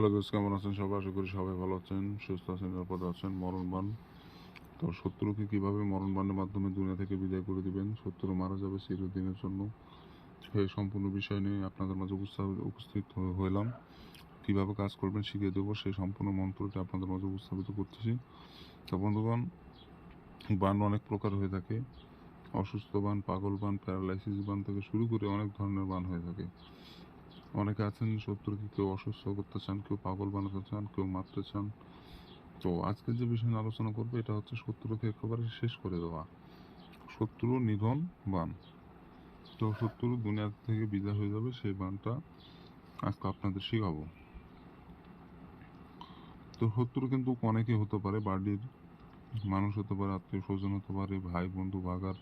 Hello দোস্ত, কেমন আছেন সবাই? আশা করি সবাই ভালো আছেন, সুস্থ আছেন, নিরাপদে আছেন, মরণবান। তো শত্রুকে কীভাবে মরণবানের মাধ্যমে দুনিয়া থেকে বিদায় করে দিবেন? শত্রু মারা যাবে চিরদিনের জন্য। সেই সম্পূর্ণ বিষয় নিয়ে আপনাদের মাঝে উপস্থিত হইলাম। কীভাবে কাজ করবেন শিখিয়ে দেবো, সেই সম্পূর্ণ মন্ত্রটি আপনাদের মাঝে উপস্থাপিত করতেছি। তো বন্ধুগণ, বান অনেক প্রকার হয়ে থাকে। অসুস্থ বান, পাগল বান, প্যারালাইসিস বান থেকে শুরু করে অনেক ধরনের বান হয়ে থাকে। অনেকে আছেন শত্রুকে কেউ অসুস্থ করতে চান, কেউ পাগল বানাতে চান, কেউ মারতে চান। তো আজকে যে বিষয় নিয়ে আলোচনা করব, এটা হচ্ছে শত্রুকে একেবারে শেষ করে দেওয়া। শত্রু নিধন বান। তো শত্রু দুনিয়া থেকে বিদায় হয়ে যাবে, সেই বানটা আজকে আপনাদের শেখাবো। তো শত্রু কিন্তু অনেকে হতে পারে, বাড়ির মানুষ হতে পারে, আত্মীয় স্বজন হতে পারে, ভাই, বন্ধু ভাগার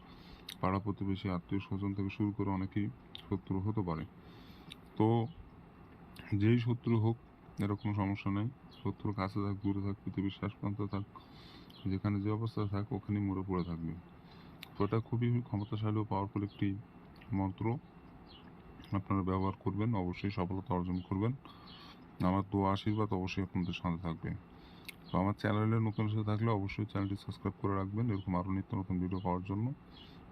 পাড়া প্রতিবেশী, আত্মীয় স্বজন থেকে শুরু করে অনেকেই শত্রু হতে পারে। তো যেই শত্রু হোক, এরকম সমস্যা নেই। শত্রু কাছে থাক, দূরে থাক, পৃথিবীর শেষ প্রান্তে থাক, যেখানে যে অবস্থায় থাক, ওখানেই মরে পড়ে থাকবে। তো এটা খুবই ক্ষমতাশালী ও পাওয়ারফুল একটি মন্ত্র। আপনারা ব্যবহার করবেন, অবশ্যই সফলতা অর্জন করবেন। আমার দোয়া, আশীর্বাদ অবশ্যই আপনাদের সাথে থাকবে। তো আমার চ্যানেলে নতুন এসে থাকলে অবশ্যই চ্যানেলটি সাবস্ক্রাইব করে রাখবেন, এরকম আরও নিত্য নতুন ভিডিও পাওয়ার জন্য।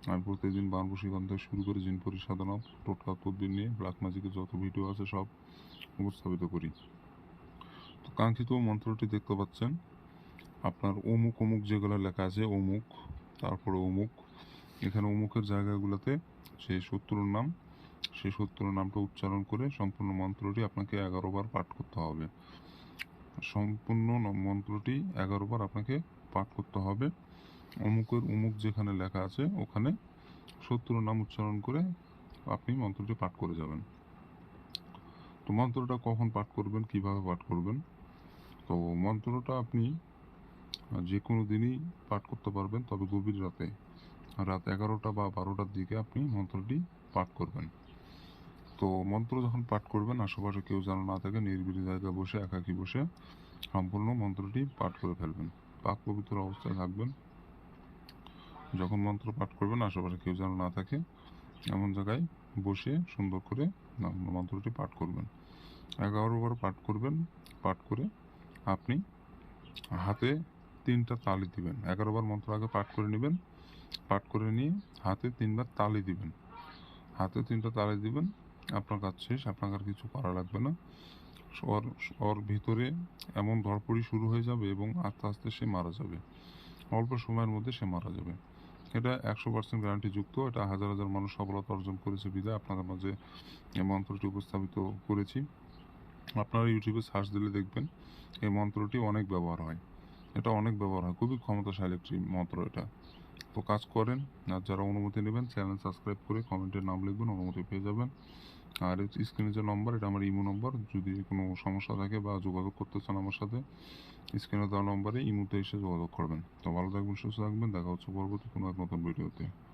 আমি প্রতিদিন বানবসীগণ থেকে শুরু করে জিন পরিসাধনা, টোটকা তদ্বির নিয়ে, ব্ল্যাক ম্যাজিকের যত ভিডিও আছে সব উপস্থাপিত করি। তো কাঙ্ক্ষিত মন্ত্রটি দেখতে পাচ্ছেন। আপনার অমুক অমুক যেগুলো লেখা আছে, অমুক, তারপরে অমুক। এখানে অমুকের জায়গাগুলোতে সেই শত্রুর নাম, সেই শত্রুর নামটা উচ্চারণ করে সম্পূর্ণ মন্ত্রটি আপনাকে এগারো বার পাঠ করতে হবে। সম্পূর্ণ মন্ত্রটি এগারো বার আপনাকে পাঠ করতে হবে। অমুকের অমুক যেখানে লেখা আছে, ওখানে শত্রুর নাম উচ্চারণ করে আপনি মন্ত্রটি পাঠ করে যাবেন। তো মন্ত্রটা কখন পাঠ করবেন, কীভাবে পাঠ করবেন? তো মন্ত্রটা আপনি যে কোনো দিনই পাঠ করতে পারবেন, তবে গভীর রাতে। রাত এগারোটা বা বারোটার দিকে আপনি মন্ত্রটি পাঠ করবেন। তো মন্ত্র যখন পাঠ করবেন, আশেপাশে কেউ যেন না থাকে, নির্বিড়ি জায়গায় বসে, একাকি বসে সম্পূর্ণ মন্ত্রটি পাঠ করে ফেলবেন। পাক পবিত্র অবস্থায় থাকবেন। যখন মন্ত্র পাঠ করবেন, আশেপাশে কেউ যেন না থাকে, এমন জায়গায় বসে সুন্দর করে মন্ত্রটি পাঠ করবেন। এগারো বার পাঠ করবেন, পাঠ করে আপনি হাতে তিনটা তালি দিবেন। এগারো বার মন্ত্র আগে পাঠ করে নেবেন, পাঠ করে নিয়ে হাতে তিনবার তালি দিবেন। হাতে তিনটা তালি দিবেন, আপনার কাজ শেষ, আপনার আর কিছু করা লাগবে না। ওর ওর ভিতরে এমন ধরপড়ি শুরু হয়ে যাবে এবং আস্তে আস্তে সে মারা যাবে। অল্প সময়ের মধ্যে সে মারা যাবে। এটা একশো পার্সেন্ট গ্যারান্টি যুক্ত, এটা হাজার হাজার মানুষ সফলতা অর্জন করেছে বিদায়। আপনাদের মাঝে এই মন্ত্রটি উপস্থাপিত করেছি। আপনারা ইউটিউবে সার্চ দিলে দেখবেন এই মন্ত্রটি অনেক ব্যবহার হয়। এটা অনেক ব্যবহার হয়। খুবই ক্ষমতাশালী একটি মন্ত্র এটা। তো কাজ করেন, আর যারা অনুমতি নেবেন, চ্যানেল সাবস্ক্রাইব করে কমেন্টের নাম লিখবেন, অনুমতি পেয়ে যাবেন। আর স্ক্রিনে যে নম্বর, এটা আমার ইমো নম্বর। যদি কোনো সমস্যা থাকে বা যোগাযোগ করতে চান আমার সাথে, স্ক্রিনে দেওয়া নম্বরে ইমোতে এসে যোগাযোগ করবেন। তো ভালো থাকবেন, সুস্থ থাকবেন। দেখা হচ্ছে পরবর্তী কোনো এক নতুন ভিডিওতে।